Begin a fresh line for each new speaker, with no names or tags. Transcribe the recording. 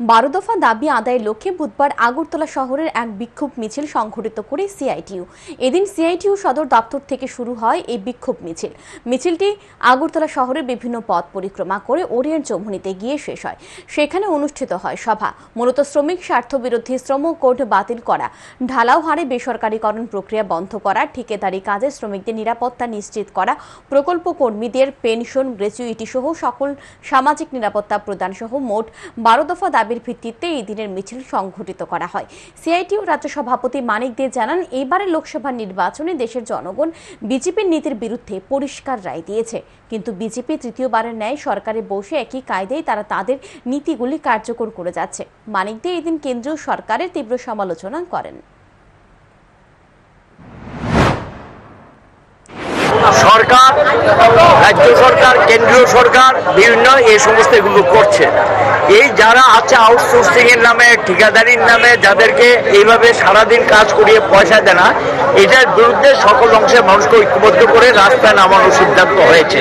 বারো দফা দাবি আদায়ের লক্ষ্যে বুধবার আগরতলা শহরের এক বিক্ষোভ মিছিল সংঘটিত করে সিআইটিইউ এদিন সিআইটিইউ সদর দপ্তর থেকে শুরু হয় এই বিক্ষোভ মিছিল। মিছিলটি আগরতলা শহরের বিভিন্ন পথ পরিক্রমা করে ওরিয়েন্ট চৌমুনিতে গিয়ে শেষ হয়। সেখানে অনুষ্ঠিত হয় সভা। মূলত শ্রমিক স্বার্থ বিরোধী শ্রম কোড বাতিল করা, ঢালাও হারে বেসরকারীকরণ প্রক্রিয়া বন্ধ করা, ঠিকাদারি কাজে শ্রমিকদের নিরাপত্তা নিশ্চিত করা, প্রকল্প কর্মীদের পেনশন গ্র্যাচুইটি সহ সকল সামাজিক নিরাপত্তা প্রদান সহ মোট বারো দফা দাবির ভিত্তিতে এই দিনের মিছিল সংঘটিত করা হয়। সিআইটিউ রাজ্য সভাপতি মানিক দে জানান এইবারের লোকসভা নির্বাচনে দেশের জনগণ বিজেপির নীতির বিরুদ্ধে পরিষ্কার রায় দিয়েছে। কিন্তু বিজেপি তৃতীয়বারের ন্যায় সরকারে বসে একই কায়দায় তারা তাদের নীতিগুলি কার্যকর করে যাচ্ছে। মানিক দে এদিন কেন্দ্রীয় সরকারের তীব্র সমালোচনা করেন।
সরকার, রাজ্য সরকার, কেন্দ্রীয় সরকার বিভিন্ন এই সমস্ত এগুলো করছে। এই যারা আছে আউটসোর্সিং এর নামে, ঠিকাদারির নামে, যাদেরকে এইভাবে সারাদিন কাজ করিয়ে পয়সা দেয় না, এটার বিরুদ্ধে সকল অংশের মানুষকে ঐক্যবদ্ধ করে রাস্তায় নামানোর সিদ্ধান্ত হয়েছে।